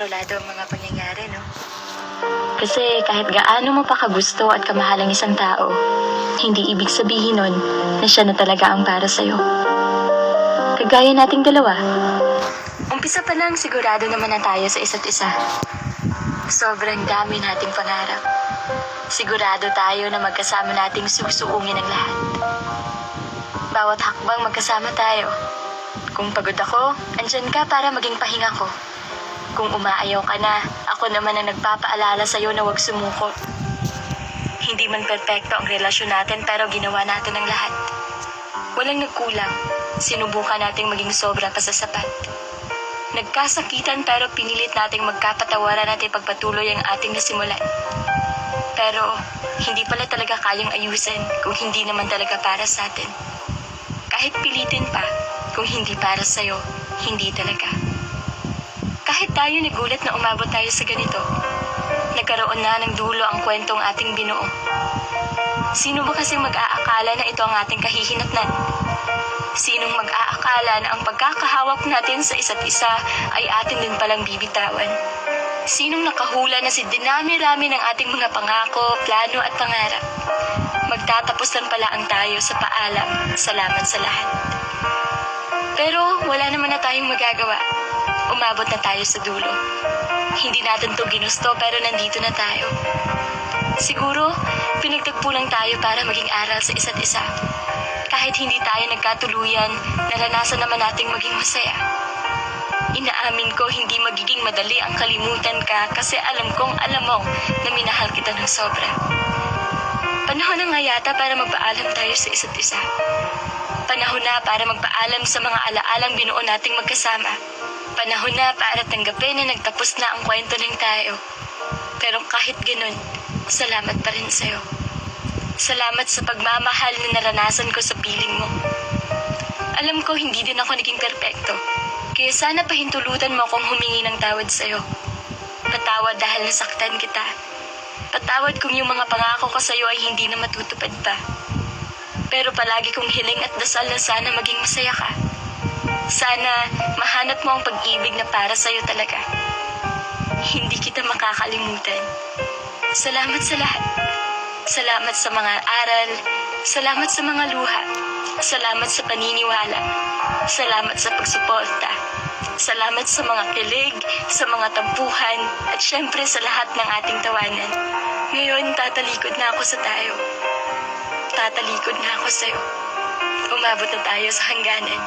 kontrolado ang mga pangyayari, no? Kasi kahit gaano mo pa kagusto at kamahal ang isang tao, hindi ibig sabihin nun na siya na talaga ang para sa'yo. Kagaya nating dalawa. Umpisa pa lang sigurado naman na tayo sa isa't isa. Sobrang dami nating pangarap. Sigurado tayo na magkasama nating susuungin ang lahat. Bawat hakbang magkasama tayo. Kung pagod ako, andyan ka para maging pahinga ko. Kung umaayaw ka na, ako naman ang nagpapaalala sa'yo na huwag sumuko. Hindi man perpekto ang relasyon natin pero ginawa natin ang lahat. Walang nagkulang. Sinubukan nating maging sobra pa sa sapat. Nagkasakitan pero pinilit nating magkapatawaran at ipagpatuloy ang ating nasimulan. Pero hindi pala talaga kayang ayusin kung hindi naman talaga para sa atin. Kahit pilitin pa, kung hindi para sa'yo, hindi talaga. Kahit tayo nagulat na umabot tayo sa ganito, nagkaroon na ng dulo ang kwentong ating binuo. Sino ba kasi mag-aakala na ito ang ating kahihinatnan? Sinong mag-aakala na ang pagkakahawak natin sa isa't isa ay atin din palang bibitawan? Sinong nakahula na si dinami-rami ng ating mga pangako, plano at pangarap? Magtatapos lang pala ang tayo sa paalam, salamat sa lahat. Pero wala naman na tayong magagawa. Umabot na tayo sa dulo. Hindi natin to ginusto pero nandito na tayo. Siguro, pinagtagpo lang tayo para maging aral sa isa't isa. Kahit hindi tayo nagkatuluyan, naranasan naman nating maging masaya. Inaamin ko hindi magiging madali ang kalimutan ka kasi alam kong alam mo na minahal kita ng sobra. Panahon na nga yata para magpaalam tayo sa isa't isa. Panahon na para magpaalam sa mga alaalang binuo nating magkasama. Panahon na para tanggapin na nagtapos na ang kwento ng tayo. Pero kahit ganun, salamat pa rin sa'yo. Salamat sa pagmamahal na naranasan ko sa piling mo. Alam ko hindi din ako naging perpekto. Kaya sana pahintulutan mo akong humingi ng tawad sa'yo. Patawad dahil nasaktan kita. Patawad kung yung mga pangako ko sa'yo ay hindi na matutupad pa. Pero palagi kong hiling at dasal na sana maging masaya ka. Sana mahanap mo ang pag-ibig na para sa'yo talaga. Hindi kita makakalimutan. Salamat sa lahat. Salamat sa mga aral. Salamat sa mga luha. Salamat sa paniniwala. Salamat sa pagsuporta. Salamat sa mga kilig, sa mga tampuhan, at syempre sa lahat ng ating tawanan. Ngayon, tatalikod na ako sa tayo. Tatalikod na ako sa'yo. Umabot na tayo sa hangganan.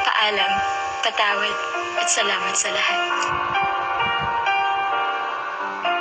Paalam, patawad, at salamat sa lahat.